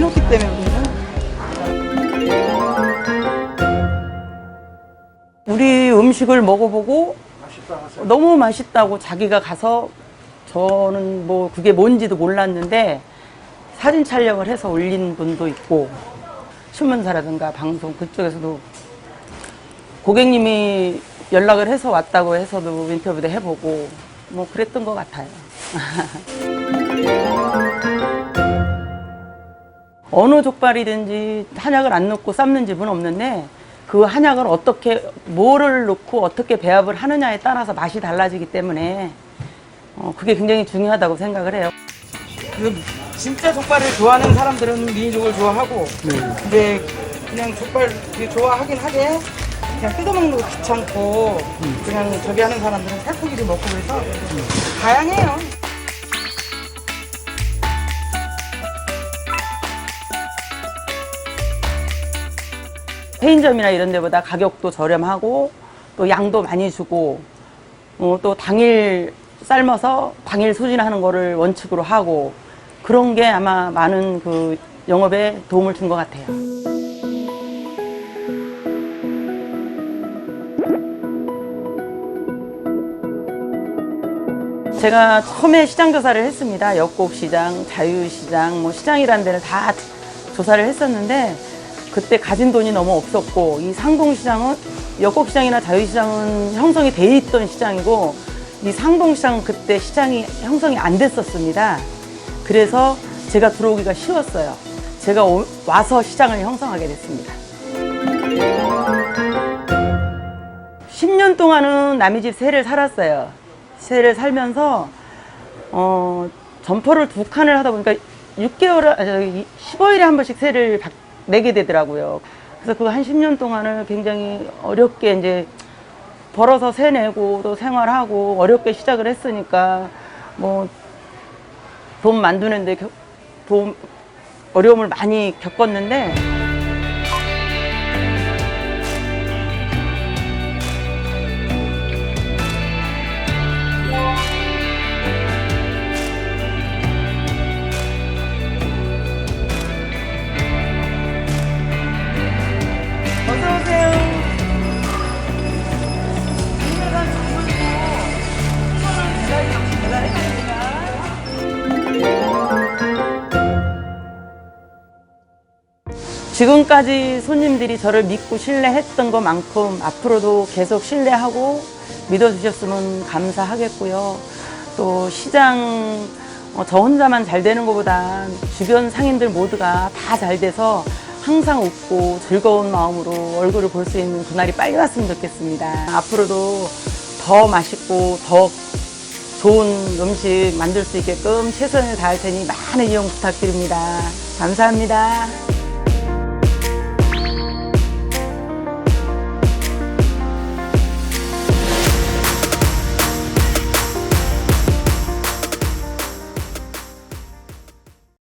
때문에 그러나? 우리 음식을 먹어보고 너무 맛있다고 자기가 가서 저는 뭐 그게 뭔지도 몰랐는데 사진 촬영을 해서 올린 분도 있고 신문사라든가 방송 그쪽에서도 고객님이 연락을 해서 왔다고 해서도 인터뷰도 해보고 뭐 그랬던 것 같아요. 어느 족발이든지 한약을 안 넣고 삶는 집은 없는데 그 한약을 어떻게 뭐를 넣고 어떻게 배합을 하느냐에 따라서 맛이 달라지기 때문에 어, 그게 굉장히 중요하다고 생각을 해요. 그 진짜 족발을 좋아하는 사람들은 미니족을 좋아하고 근데 그냥 족발 좋아하긴 하게 그냥 뜯어먹는 거 귀찮고 그냥 저기 하는 사람들은 살코기를 먹고 그래서 다양해요. 페인점이나 이런 데보다 가격도 저렴하고 또 양도 많이 주고 어, 또 당일 삶아서 당일 소진하는 거를 원칙으로 하고 그런 게 아마 많은 그 영업에 도움을 준 것 같아요. 제가 처음에 시장 조사를 했습니다. 역곡시장, 자유시장, 뭐 시장이라는 데를 다 조사를 했었는데 그때 가진 돈이 너무 없었고 이 상동시장은 역곡시장이나 자유시장은 형성이 돼 있던 시장이고 이 상동시장은 그때 시장이 형성이 안 됐었습니다. 그래서 제가 들어오기가 쉬웠어요. 제가 오- 와서 시장을 형성하게 됐습니다. 10년 동안은 남의 집 새를 살았어요. 새를 살면서 어, 점포를 두 칸을 하다 보니까 6개월, 아, 저기 15일에 한 번씩 새를 박- 내게 되더라고요. 그래서 그 한 10년 동안을 굉장히 어렵게 이제 벌어서 새 내고 또 생활하고 어렵게 시작을 했으니까 뭐 돈 만드는데 겨- 돈 어려움을 많이 겪었는데 지금까지 손님들이 저를 믿고 신뢰했던 것만큼 앞으로도 계속 신뢰하고 믿어주셨으면 감사하겠고요. 또 시장 어, 저 혼자만 잘 되는 것보다 주변 상인들 모두가 다 잘 돼서 항상 웃고 즐거운 마음으로 얼굴을 볼 수 있는 그날이 빨리 왔으면 좋겠습니다. 앞으로도 더 맛있고 더 좋은 음식 만들 수 있게끔 최선을 다할 테니 많은 이용 부탁드립니다. 감사합니다.